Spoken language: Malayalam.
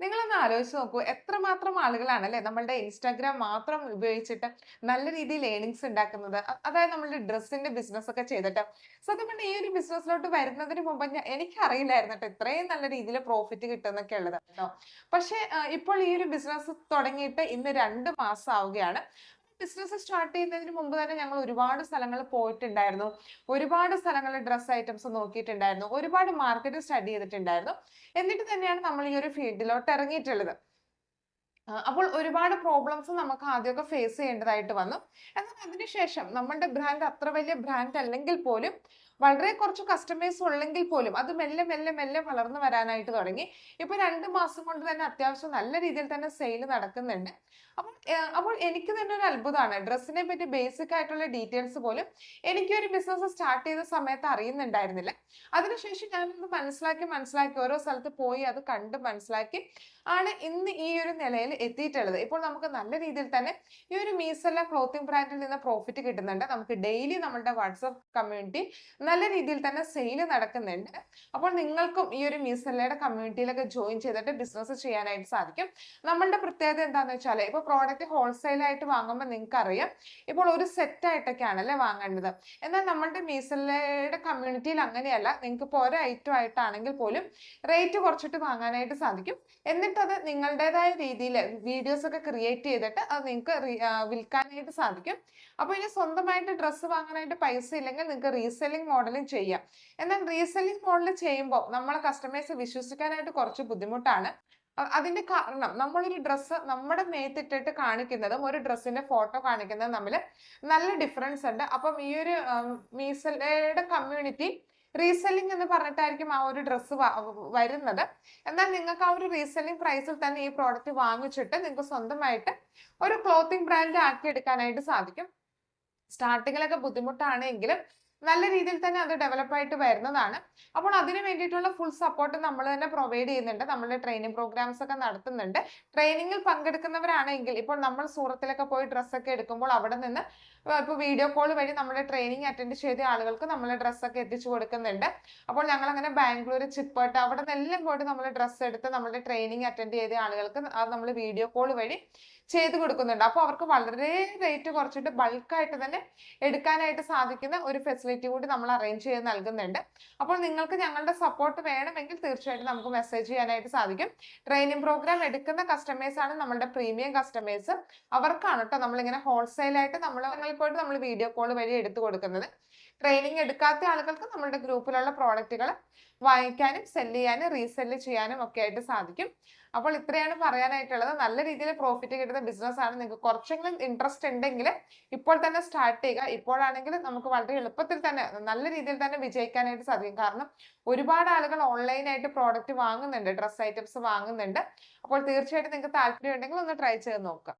നിങ്ങളൊന്ന് ആലോചിച്ച് നോക്കൂ. എത്രമാത്രം ആളുകളാണ് അല്ലെ നമ്മളുടെ ഇൻസ്റ്റാഗ്രാം മാത്രം ഉപയോഗിച്ചിട്ട് നല്ല രീതിയിൽ ഏണിങ്സ് ഉണ്ടാക്കുന്നത്? അതായത് നമ്മളുടെ ഡ്രസ്സിന്റെ ബിസിനസ് ഒക്കെ ചെയ്തിട്ട്. സത്യം പറഞ്ഞാൽ ഈ ഒരു ബിസിനസ്സിലോട്ട് വരുന്നതിന് മുമ്പ് എനിക്കറിയില്ലായിരുന്നു കേട്ടോ ഇത്രയും നല്ല രീതിയിൽ പ്രോഫിറ്റ് കിട്ടുന്നൊക്കെ ഉള്ളത് കേട്ടോ. പക്ഷേ ഇപ്പോൾ ഈ ഒരു ബിസിനസ് തുടങ്ങിയിട്ട് ഇന്ന് രണ്ട് മാസം ആവുകയാണ്. ബിസിനസ് സ്റ്റാർട്ട് ചെയ്യുന്നതിന് മുമ്പ് തന്നെ ഞങ്ങൾ ഒരുപാട് സ്ഥലങ്ങൾ പോയിട്ടുണ്ടായിരുന്നു. ഒരുപാട് സ്ഥലങ്ങൾ ഡ്രസ് ഐറ്റംസ് നോക്കിയിട്ടുണ്ടായിരുന്നു. ഒരുപാട് മാർക്കറ്റ് സ്റ്റഡി ചെയ്തിട്ടുണ്ടായിരുന്നു. എന്നിട്ട് തന്നെയാണ് നമ്മൾ ഈ ഒരു ഫീൽഡിലോട്ട് ഇറങ്ങിയിട്ടുള്ളത്. അപ്പോൾ ഒരുപാട് പ്രോബ്ലംസ് നമുക്ക് ആദ്യമൊക്കെ ഫേസ് ചെയ്യേണ്ടതായിട്ട് വന്നു. എന്നാൽ അതിനുശേഷം നമ്മളുടെ ബ്രാൻഡ് അത്ര വലിയ ബ്രാൻഡ് അല്ലെങ്കിൽ പോലും വളരെ കുറച്ച് കസ്റ്റമേഴ്സ് ഉള്ളെങ്കിൽ പോലും അത് മെല്ലെ മെല്ലെ മെല്ലെ വളർന്നു വരാനായിട്ട് തുടങ്ങി. ഇപ്പൊ രണ്ട് മാസം കൊണ്ട് തന്നെ അത്യാവശ്യം നല്ല രീതിയിൽ തന്നെ സെയിൽ നടക്കുന്നുണ്ട്. അപ്പോൾ അപ്പോൾ എനിക്ക് തന്നെ ഒരു അത്ഭുതമാണ്. ഡ്രസ്സിനെ പറ്റി ബേസിക് ആയിട്ടുള്ള ഡീറ്റെയിൽസ് പോലും എനിക്ക് ഒരു ബിസിനസ് സ്റ്റാർട്ട് ചെയ്ത സമയത്ത് അറിയുന്നുണ്ടായിരുന്നില്ല. അതിനുശേഷം ഞാനത് മനസ്സിലാക്കി മനസ്സിലാക്കി ഓരോ സ്ഥലത്ത് പോയി അത് കണ്ട് മനസ്സിലാക്കി ആണ് ഇന്ന് ഈ ഒരു നിലയിൽ എത്തിയിട്ടുള്ളത്. ഇപ്പോൾ നമുക്ക് നല്ല രീതിയിൽ തന്നെ ഈ ഒരു മീസല്ല ക്ലോത്തിങ് ബ്രാൻഡിൽ നിന്ന് പ്രോഫിറ്റ് കിട്ടുന്നുണ്ട്. നമുക്ക് ഡെയിലി നമ്മുടെ വാട്സപ്പ് കമ്മ്യൂണിറ്റി നല്ല രീതിയിൽ തന്നെ സെയിൽ നടക്കുന്നുണ്ട്. അപ്പോൾ നിങ്ങൾക്കും ഈ ഒരു മീസല്ലയുടെ കമ്മ്യൂണിറ്റിയിലൊക്കെ ജോയിൻ ചെയ്തിട്ട് ബിസിനസ് ചെയ്യാനായിട്ട് സാധിക്കും. നമ്മളുടെ പ്രത്യേകത എന്താണെന്ന് വെച്ചാൽ ഇപ്പോൾ പ്രോഡക്റ്റ് ഹോൾസെയിൽ ആയിട്ട് വാങ്ങുമ്പോൾ നിങ്ങൾക്ക് അറിയാം ഇപ്പോൾ ഒരു സെറ്റ് ആയിട്ടൊക്കെയാണ് അല്ലേ വാങ്ങേണ്ടത്. എന്നാൽ നമ്മളുടെ മീസല്ലയുടെ കമ്മ്യൂണിറ്റിയിൽ അങ്ങനെയല്ല നിങ്ങൾക്ക് ഇപ്പോൾ ഒരു ഐറ്റം ആയിട്ടാണെങ്കിൽ പോലും റേറ്റ് കുറച്ചിട്ട് വാങ്ങാനായിട്ട് സാധിക്കും. എന്നിട്ടത് നിങ്ങളുടേതായ രീതിയിൽ വീഡിയോസ് ഒക്കെ ക്രിയേറ്റ് ചെയ്തിട്ട് അത് നിങ്ങൾക്ക് വിൽക്കാനായിട്ട് സാധിക്കും. അപ്പോൾ ഇനി സ്വന്തമായിട്ട് ഡ്രസ്സ് വാങ്ങാനായിട്ട് പൈസ ഇല്ലെങ്കിൽ നിങ്ങൾക്ക് റീസെല്ലിംഗ് മോഡലും ചെയ്യാം. എന്നാൽ റീസെല്ലിംഗ് മോഡൽ ചെയ്യുമ്പോൾ നമ്മളെ കസ്റ്റമേഴ്സ് വിശ്വസിക്കാനായിട്ട് കുറച്ച് ബുദ്ധിമുട്ടാണ്. അതിന്റെ കാരണം നമ്മളൊരു ഡ്രസ്സ് നമ്മുടെ മേത്തിട്ടിട്ട് കാണിക്കുന്നതും ഒരു ഡ്രസ്സിന്റെ ഫോട്ടോ കാണിക്കുന്നതും തമ്മിൽ നല്ല ഡിഫറൻസ് ഉണ്ട്. അപ്പം ഈ ഒരു മീസലയുടെ കമ്മ്യൂണിറ്റി റീസെല്ലിംഗ് എന്ന് പറഞ്ഞിട്ടായിരിക്കും ആ ഒരു ഡ്രസ്സ് വരുന്നത്. എന്നാൽ നിങ്ങൾക്ക് ആ ഒരു റീസെല്ലിംഗ് പ്രൈസിൽ തന്നെ ഈ പ്രോഡക്റ്റ് വാങ്ങിച്ചിട്ട് നിങ്ങൾക്ക് സ്വന്തമായിട്ട് ഒരു ക്ലോത്തിങ് ബ്രാൻഡ് ആക്കി എടുക്കാനായിട്ട് സാധിക്കും. സ്റ്റാർട്ടിങ്ങിലൊക്കെ ബുദ്ധിമുട്ടാണെങ്കിലും നല്ല രീതിയിൽ തന്നെ അത് ഡെവലപ്പ് ആയിട്ട് വരുന്നതാണ്. അപ്പോൾ അതിന് വേണ്ടിയിട്ടുള്ള ഫുൾ സപ്പോർട്ട് നമ്മൾ തന്നെ പ്രൊവൈഡ് ചെയ്യുന്നുണ്ട്. നമ്മളുടെ ട്രെയിനിങ് പ്രോഗ്രാംസ് ഒക്കെ നടത്തുന്നുണ്ട്. ട്രെയിനിങ്ങിൽ പങ്കെടുക്കുന്നവരാണെങ്കിൽ ഇപ്പോൾ നമ്മൾ സൂറത്തിലൊക്കെ പോയി ഡ്രസ്സൊക്കെ എടുക്കുമ്പോൾ അവിടെ നിന്ന് ഇപ്പോൾ വീഡിയോ കോൾ വഴി നമ്മുടെ ട്രെയിനിങ് അറ്റൻഡ് ചെയ്ത ആളുകൾക്ക് നമ്മൾ ഡ്രസ്സൊക്കെ എത്തിച്ചു കൊടുക്കുന്നുണ്ട്. അപ്പോൾ ഞങ്ങൾ അങ്ങനെ ബാംഗ്ലൂർ ചിപ്പേട്ട് അവിടെ നിന്നെല്ലാം പോയിട്ട് നമ്മൾ ഡ്രസ്സ് എടുത്ത് നമ്മുടെ ട്രെയിനിങ് അറ്റൻഡ് ചെയ്ത ആളുകൾക്ക് അത് നമ്മൾ വീഡിയോ കോൾ വഴി ചെയ്ത് കൊടുക്കുന്നുണ്ട്. അപ്പോൾ അവർക്ക് വളരെ റേറ്റ് കുറച്ചിട്ട് ബൾക്കായിട്ട് തന്നെ എടുക്കാനായിട്ട് സാധിക്കുന്ന ഒരു ഫെസിലിറ്റി കൂടി നമ്മൾ അറേഞ്ച് ചെയ്ത് നൽകുന്നുണ്ട്. അപ്പോൾ നിങ്ങൾക്ക് ഞങ്ങളുടെ സപ്പോർട്ട് വേണമെങ്കിൽ തീർച്ചയായിട്ടും നമുക്ക് മെസ്സേജ് ചെയ്യാനായിട്ട് സാധിക്കും. ട്രെയിനിങ് പ്രോഗ്രാം എടുക്കുന്ന കസ്റ്റമേഴ്സ് ആണ് നമ്മുടെ പ്രീമിയം കസ്റ്റമേഴ്സ് അവർക്കാണ് കേട്ടോ നമ്മളിങ്ങനെ ഹോൾസെയിൽ ആയിട്ട് നമ്മൾ പോയിട്ട് നമ്മൾ വീഡിയോ കോൾ വഴി എടുത്തു കൊടുക്കുന്നത്. ട്രെയിനിങ് എടുക്കാത്ത ആളുകൾക്ക് നമ്മുടെ ഗ്രൂപ്പിലുള്ള പ്രോഡക്റ്റുകൾ വാങ്ങിക്കാനും സെൽ ചെയ്യാനും റീസെൽ ചെയ്യാനും ഒക്കെ ആയിട്ട് സാധിക്കും. അപ്പോൾ ഇത്രയാണ് പറയാനായിട്ടുള്ളത്. നല്ല രീതിയിൽ പ്രോഫിറ്റ് കിട്ടുന്ന ബിസിനസ് ആണ്. നിങ്ങൾക്ക് കുറച്ചെങ്കിലും ഇൻട്രസ്റ്റ് ഉണ്ടെങ്കിൽ ഇപ്പോൾ തന്നെ സ്റ്റാർട്ട് ചെയ്യുക. ഇപ്പോഴാണെങ്കിൽ നമുക്ക് വളരെ എളുപ്പത്തിൽ തന്നെ നല്ല രീതിയിൽ തന്നെ വിജയിക്കാനായിട്ട് സാധിക്കും. കാരണം ഒരുപാട് ആളുകൾ ഓൺലൈനായിട്ട് പ്രോഡക്റ്റ് വാങ്ങുന്നുണ്ട് ഡ്രസ് ഐറ്റംസ് വാങ്ങുന്നുണ്ട്. അപ്പോൾ തീർച്ചയായിട്ടും നിങ്ങൾക്ക് താല്പര്യം ഉണ്ടെങ്കിൽ ഒന്ന് ട്രൈ ചെയ്ത് നോക്കുക.